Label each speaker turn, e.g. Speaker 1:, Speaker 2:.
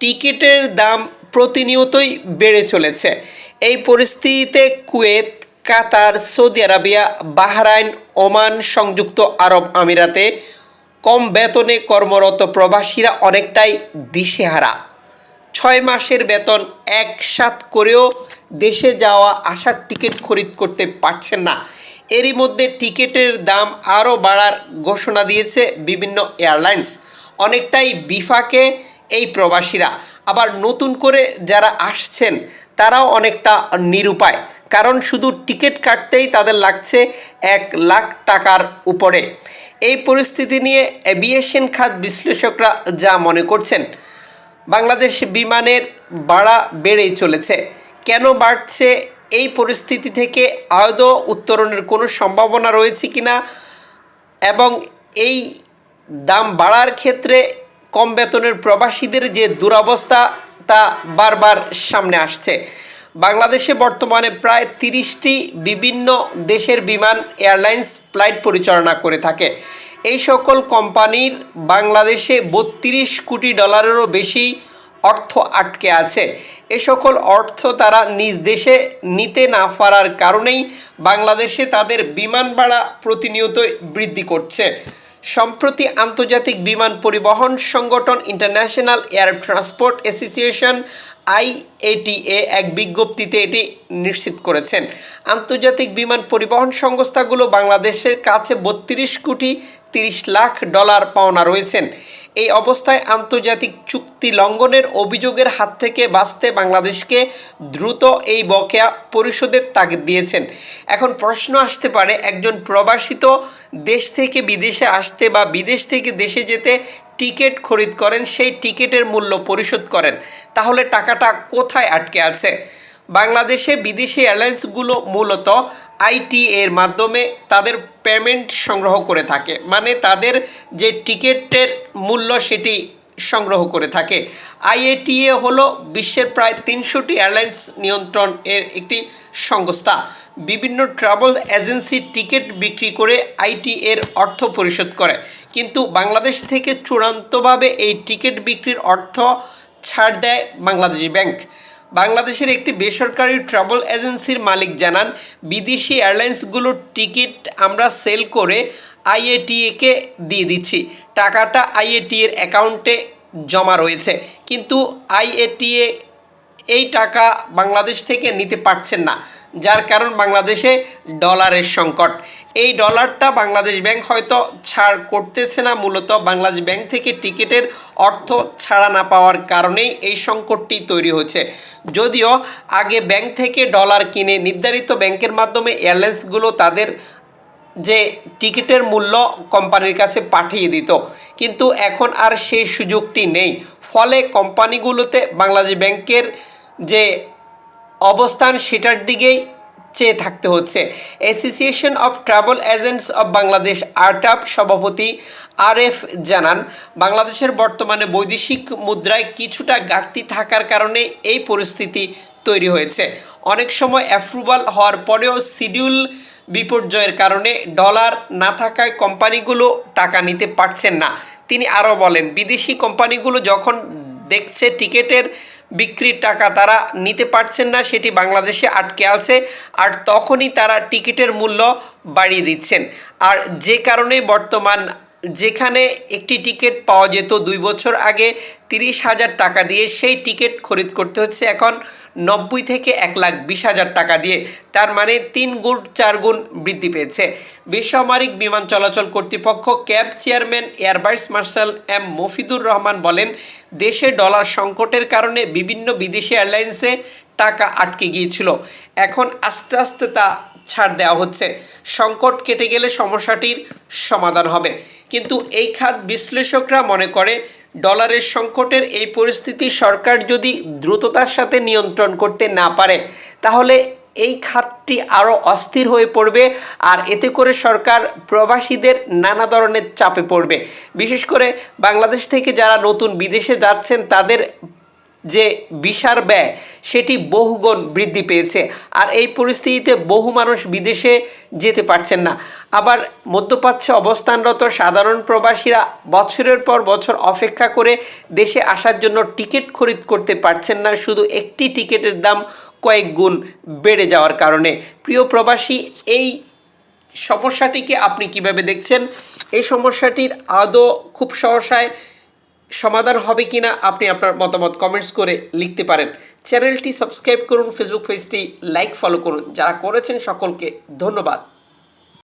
Speaker 1: টিকিটের দাম প্রতিনিয়তই বেড়ে চলেছে। এই পরিস্থিতিতে Kuwait, Qatar, Saudi Arabia, Bahrain, Oman সংযুক্ত আরব আমিরাতে কম বেতনে কর্মরত প্রবাসীরা অনেকটাই দিশেহারা। ছয় মাসের বেতন একসাথ করেও দেশে যাওয়া আসার টিকিট খরিদ করতে পারছেন না। এরই মধ্যে টিকিটের দাম আরও বাড়ার ঘোষণা দিয়েছে বিভিন্ন এয়ারলাইন্স। অনেকটাই বিফাকে এই প্রবাসীরা। আবার নতুন করে যারা আসছেন, তারাও অনেকটা নিরুপায়। কারণ শুধু টিকিট কাটতেই তাদের লাগছে এক লাখ টাকার উপরে। এই পরিস্থিতি নিয়ে এভিয়েশন খাত বিশ্লেষকরা যা মনে করছেন, বাংলাদেশ বিমানের ভাড়া বেড়েই চলেছে। কেন বাড়ছে এই পরিস্থিতি থেকে আদৌ উত্তরণের কোনো সম্ভাবনা রয়েছে কিনা এবং এই দাম বাড়ার ক্ষেত্রে কম বেতনের প্রবাসীদের যে দুরবস্থা, তা বারবার সামনে আসছে। বাংলাদেশে বর্তমানে প্রায় তিরিশটি বিভিন্ন দেশের বিমান, এয়ারলাইন্স ফ্লাইট পরিচালনা করে থাকে। এই সকল কোম্পানির বাংলাদেশে বত্রিশ কোটি ডলারেরও বেশি অর্থ আটকে আছে। এ সকল অর্থ তারা নিজ দেশে নিতে না পারার কারণেই বাংলাদেশে তাদের বিমান ভাড়া প্রতিনিয়তই বৃদ্ধি করছে। সম্প্রতি আন্তর্জাতিক বিমান পরিবহন সংগঠন International Air Transport Association, IATA, এক বিজ্ঞপ্তিতে এটি নিশ্চিত করেছেন। আন্তর্জাতিক বিমান পরিবহন সংস্থাগুলো বাংলাদেশের কাছে বত্রিশ কোটি তিরিশ লাখ ডলার পাওনা রয়েছেন। এই অবস্থায় আন্তর্জাতিক চুক্তি লঙ্ঘনের অভিযোগের হাত থেকে বাঁচতে বাংলাদেশকে দ্রুত এই বকেয়া পরিশোধের তাগিদ দিয়েছেন। এখন প্রশ্ন আসতে পারে, একজন প্রবাসিত দেশ থেকে বিদেশে আসতে বা বিদেশ থেকে দেশে যেতে টিকিট খরিদ করেন, সেই টিকিটের মূল্য পরিশোধ করেন। তাহলে টাকাটা কোথায় আটকে আছে? বাংলাদেশে বিদেশি এয়ারলাইন্সগুলো মূলত আইটি এর মাধ্যমে তাদের পেমেন্ট সংগ্রহ করে থাকে। মানে তাদের যে টিকিটের মূল্য সেটি সংগ্রহ করে থাকে। আইএটিএ হলো বিশ্বের প্রায় তিনশোটি এয়ারলাইন্স নিয়ন্ত্রণ এর একটি সংস্থা। বিভিন্ন ট্রাভেল এজেন্সি টিকিট বিক্রি করে আইটি এর অর্থ পরিশোধ করে। কিন্তু বাংলাদেশ থেকে চূড়ান্তভাবে এই টিকিট বিক্রির অর্থ ছাড় দেয় বাংলাদেশি ব্যাংক। বাংলাদেশের একটি বেসরকারি ট্রাভেল এজেন্সির মালিক জানান, বিদেশি এয়ারলাইন্সগুলোর টিকিট আমরা সেল করে আইএটিএকে দিয়ে দিচ্ছি। টাকাটা আইএটি এর অ্যাকাউন্টে জমা রয়েছে। কিন্তু আইএটিএ এই টাকা বাংলাদেশ থেকে নিতে পারছেন না। যার কারণ বাংলাদেশে ডলারের সংকট। এই ডলারটা বাংলাদেশ ব্যাংক হয়তো ছাড় করতেছে না, মূলত বাংলাদেশ ব্যাংক থেকে টিকিটের অর্থ ছাড়া না পাওয়ার কারণেই এই সংকটটি তৈরি হচ্ছে যদিও আগে ব্যাংক থেকে ডলার কিনে নির্ধারিত ব্যাংকের মাধ্যমে এয়ারলাইন্সগুলো তাদের যে টিকিটের মূল্য কোম্পানির কাছে পাঠিয়ে দিত। কিন্তু এখন আর সেই সুযোগটি নেই। ফলে কোম্পানিগুলোতে বাংলাদেশ ব্যাংকের যে অবস্থান সেটার দিকেই চেয়ে থাকতে হচ্ছে। Association of Travel Agents of Bangladesh আর্টআপ সভাপতি আর এফ জানান, বাংলাদেশের বর্তমানে বৈদেশিক মুদ্রায় কিছুটা ঘাটতি থাকার কারণে এই পরিস্থিতি তৈরি হয়েছে। অনেক সময় অ্যাপ্রুভাল হওয়ার পরেও শিডিউল বিপর্যয়ের কারণে ডলার না থাকায় কোম্পানিগুলো টাকা নিতে পারছেন না। তিনি আরও বলেন, বিদেশি কোম্পানিগুলো যখন দেখছে টিকিটের বিক্রির টাকা তারা নিতে পারছেন না, সেটি বাংলাদেশে আটকে আছে আর তখনই তারা টিকিটের মূল্য বাড়িয়ে দিচ্ছেন। আর যে কারণে বর্তমান যেখানে একটি টিকিট পাওয়া যেত দুই বছর আগে তিরিশ হাজার টাকা দিয়ে, সেই টিকিট খরিদ করতে হচ্ছে এখন নব্বই থেকে এক লাখ বিশ হাজার টাকা দিয়ে। তার মানে তিন গুণ, চার গুণ বৃদ্ধি পেয়েছে। বেসামরিক বিমান চলাচল কর্তৃপক্ষ cab chairman air vice marshal M Mofidur Rahman বলেন, দেশে ডলার সংকটের কারণে বিভিন্ন বিদেশি এয়ারলাইন্সে টাকা আটকে গিয়েছিল। এখন আস্তে আস্তে তা ছাড় দেওয়া হচ্ছে। সংকট কেটে গেলে সমস্যাটির সমাধান হবে। কিন্তু এই খাত বিশ্লেষকরা মনে করে, ডলারের সংকটের এই পরিস্থিতি সরকার যদি দ্রুততার সাথে নিয়ন্ত্রণ করতে না পারে, তাহলে এই খাতটি আরও অস্থির হয়ে পড়বে আর এতে করে সরকার প্রবাসীদের নানা ধরনের চাপে পড়বে। বিশেষ করে বাংলাদেশ থেকে যারা নতুন বিদেশে যাচ্ছেন, তাদের যে বিশার ব্যয়, সেটি বহুগুণ বৃদ্ধি পেয়েছে। আর এই পরিস্থিতিতে বহু মানুষ বিদেশে যেতে পারছেন না। আবার মধ্যপ্রাচ্যে অবস্থানরত সাধারণ প্রবাসীরা বছরের পর বছর অপেক্ষা করে দেশে আসার জন্য টিকিট খরিদ করতে পারছেন না। শুধু একটি টিকিটের দাম কয়েক গুণ বেড়ে যাওয়ার কারণে। প্রিয় প্রবাসী, এই সমস্যাটিকে আপনি কীভাবে দেখছেন? এই সমস্যাটির আদৌ খুব সহসায় সমাধান হবে কিনা আপনি আপনার মতামত কমেন্টস করে লিখতে পারেন। চ্যানেলটি সাবস্ক্রাইব করুন ফেসবুক পেজটি লাইক ফলো করুন। যারা করেছেন সকলকে ধন্যবাদ।